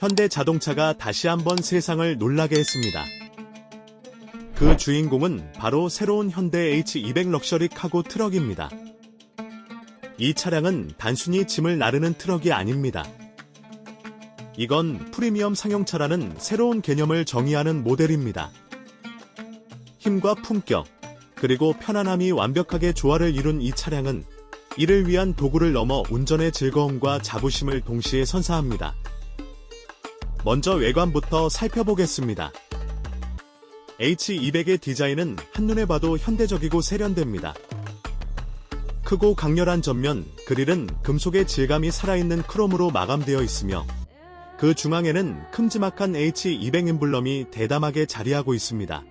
현대 자동차가 다시 한번 세상을 놀라게 했습니다. 그 주인공은 바로 새로운 현대 H200 럭셔리 카고 트럭입니다. 이 차량은 단순히 짐을 나르는 트럭이 아닙니다. 이건 프리미엄 상용차라는 새로운 개념을 정의하는 모델입니다. 힘과 품격, 그리고 편안함이 완벽하게 조화를 이룬 이 차량은 이를 위한 도구를 넘어 운전의 즐거움과 자부심을 동시에 선사합니다. 먼저 외관부터 살펴보겠습니다. H200의 디자인은 한눈에 봐도 현대적이고 세련됩니다. 크고 강렬한 전면, 그릴은 금속의 질감이 살아있는 크롬으로 마감되어 있으며 그 중앙에는 큼지막한 H200 엠블럼이 대담하게 자리하고 있습니다.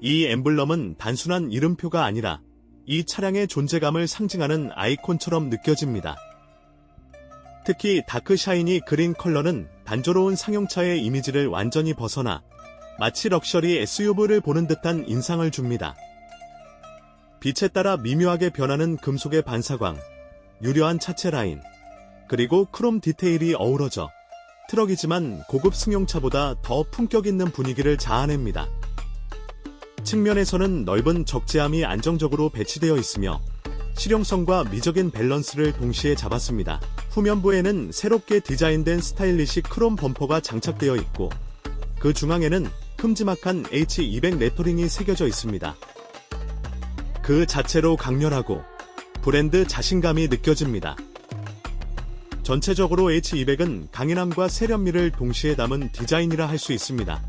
이 엠블럼은 단순한 이름표가 아니라 이 차량의 존재감을 상징하는 아이콘처럼 느껴집니다. 특히 다크 샤이니 그린 컬러는 단조로운 상용차의 이미지를 완전히 벗어나 마치 럭셔리 SUV를 보는 듯한 인상을 줍니다. 빛에 따라 미묘하게 변하는 금속의 반사광, 유려한 차체 라인, 그리고 크롬 디테일이 어우러져 트럭이지만 고급 승용차보다 더 품격 있는 분위기를 자아냅니다. 측면에서는 넓은 적재함이 안정적으로 배치되어 있으며 실용성과 미적인 밸런스를 동시에 잡았습니다. 후면부에는 새롭게 디자인된 스타일리시 크롬 범퍼가 장착되어 있고 그 중앙에는 큼지막한 H200 레터링이 새겨져 있습니다. 그 자체로 강렬하고 브랜드 자신감이 느껴집니다. 전체적으로 H200은 강인함과 세련미를 동시에 담은 디자인이라 할 수 있습니다.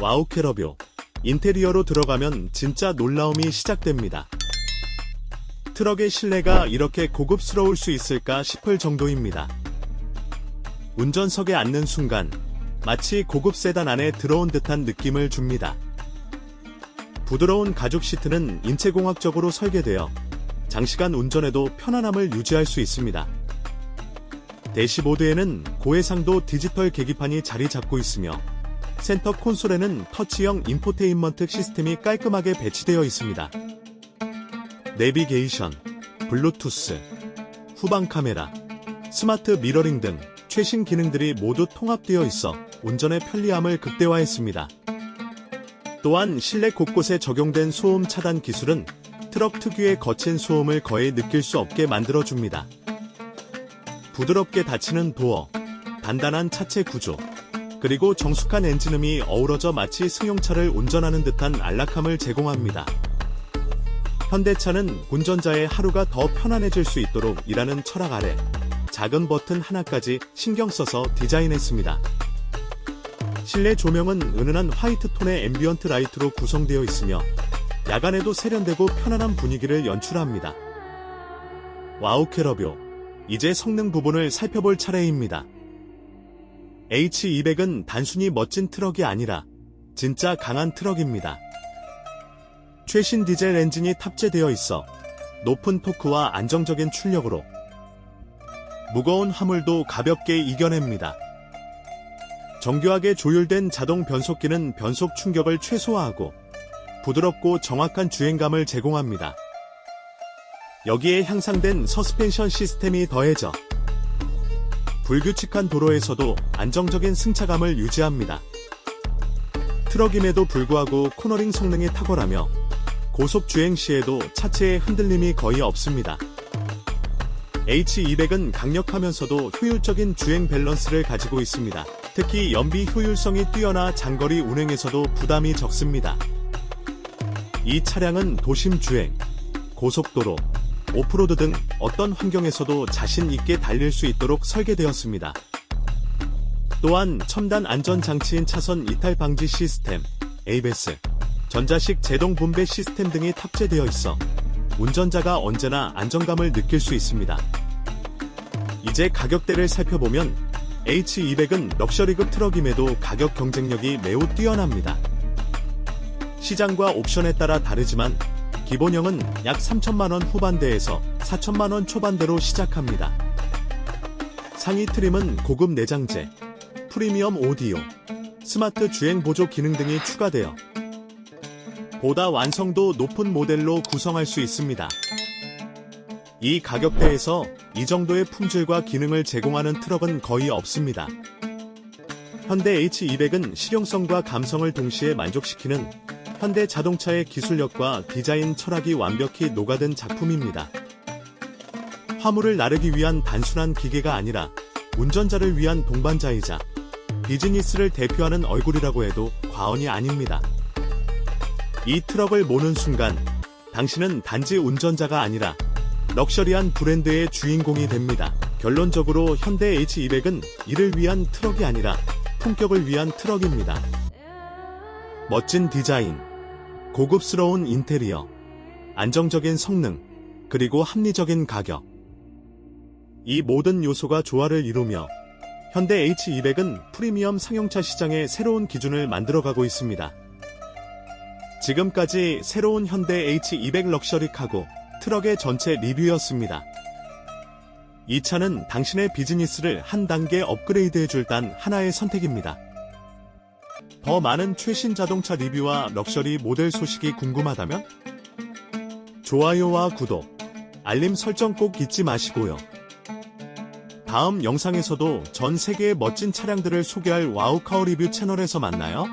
와우 캐러뷰 인테리어로 들어가면 진짜 놀라움이 시작됩니다. 트럭의 실내가 이렇게 고급스러울 수 있을까 싶을 정도입니다. 운전석에 앉는 순간 마치 고급 세단 안에 들어온 듯한 느낌을 줍니다. 부드러운 가죽 시트는 인체공학적으로 설계되어 장시간 운전에도 편안함을 유지할 수 있습니다. 대시보드에는 고해상도 디지털 계기판이 자리 잡고 있으며 센터 콘솔에는 터치형 인포테인먼트 시스템이 깔끔하게 배치되어 있습니다. 내비게이션, 블루투스, 후방 카메라, 스마트 미러링 등 최신 기능들이 모두 통합되어 있어 운전의 편리함을 극대화했습니다. 또한 실내 곳곳에 적용된 소음 차단 기술은 트럭 특유의 거친 소음을 거의 느낄 수 없게 만들어줍니다. 부드럽게 닫히는 도어, 단단한 차체 구조, 그리고 정숙한 엔진음이 어우러져 마치 승용차를 운전하는 듯한 안락함을 제공합니다. 현대차는 운전자의 하루가 더 편안해질 수 있도록 일하는 철학 아래 작은 버튼 하나까지 신경 써서 디자인했습니다. 실내 조명은 은은한 화이트 톤의 앰비언트 라이트로 구성되어 있으며 야간에도 세련되고 편안한 분위기를 연출합니다. 와우 캐러뷰 이제 성능 부분을 살펴볼 차례입니다. H200은 단순히 멋진 트럭이 아니라 진짜 강한 트럭입니다. 최신 디젤 엔진이 탑재되어 있어 높은 토크와 안정적인 출력으로 무거운 화물도 가볍게 이겨냅니다. 정교하게 조율된 자동 변속기는 변속 충격을 최소화하고 부드럽고 정확한 주행감을 제공합니다. 여기에 향상된 서스펜션 시스템이 더해져 불규칙한 도로에서도 안정적인 승차감을 유지합니다. 트럭임에도 불구하고 코너링 성능이 탁월하며 고속 주행 시에도 차체의 흔들림이 거의 없습니다. H200은 강력하면서도 효율적인 주행 밸런스를 가지고 있습니다. 특히 연비 효율성이 뛰어나 장거리 운행에서도 부담이 적습니다. 이 차량은 도심 주행, 고속도로, 오프로드 등 어떤 환경에서도 자신 있게 달릴 수 있도록 설계되었습니다. 또한 첨단 안전장치인 차선 이탈 방지 시스템, ABS, 전자식 제동 분배 시스템 등이 탑재되어 있어 운전자가 언제나 안정감을 느낄 수 있습니다. 이제 가격대를 살펴보면 H200은 럭셔리급 트럭임에도 가격 경쟁력이 매우 뛰어납니다. 시장과 옵션에 따라 다르지만 기본형은 약 3천만원 후반대에서 4천만원 초반대로 시작합니다. 상위 트림은 고급 내장재, 프리미엄 오디오, 스마트 주행 보조 기능 등이 추가되어 보다 완성도 높은 모델로 구성할 수 있습니다. 이 가격대에서 이 정도의 품질과 기능을 제공하는 트럭은 거의 없습니다. 현대 H200은 실용성과 감성을 동시에 만족시키는 현대 자동차의 기술력과 디자인 철학이 완벽히 녹아든 작품입니다. 화물을 나르기 위한 단순한 기계가 아니라 운전자를 위한 동반자이자 비즈니스를 대표하는 얼굴이라고 해도 과언이 아닙니다. 이 트럭을 모는 순간 당신은 단지 운전자가 아니라 럭셔리한 브랜드의 주인공이 됩니다. 결론적으로 현대 H200은 이를 위한 트럭이 아니라 품격을 위한 트럭입니다. 멋진 디자인, 고급스러운 인테리어, 안정적인 성능, 그리고 합리적인 가격. 이 모든 요소가 조화를 이루며 현대 H200은 프리미엄 상용차 시장의 새로운 기준을 만들어가고 있습니다. 지금까지 새로운 현대 H200 럭셔리 카고 트럭의 전체 리뷰였습니다. 이 차는 당신의 비즈니스를 한 단계 업그레이드해줄 단 하나의 선택입니다. 더 많은 최신 자동차 리뷰와 럭셔리 모델 소식이 궁금하다면 좋아요와 구독, 알림 설정 꼭 잊지 마시고요. 다음 영상에서도 전 세계의 멋진 차량들을 소개할 와우카우 리뷰 채널에서 만나요.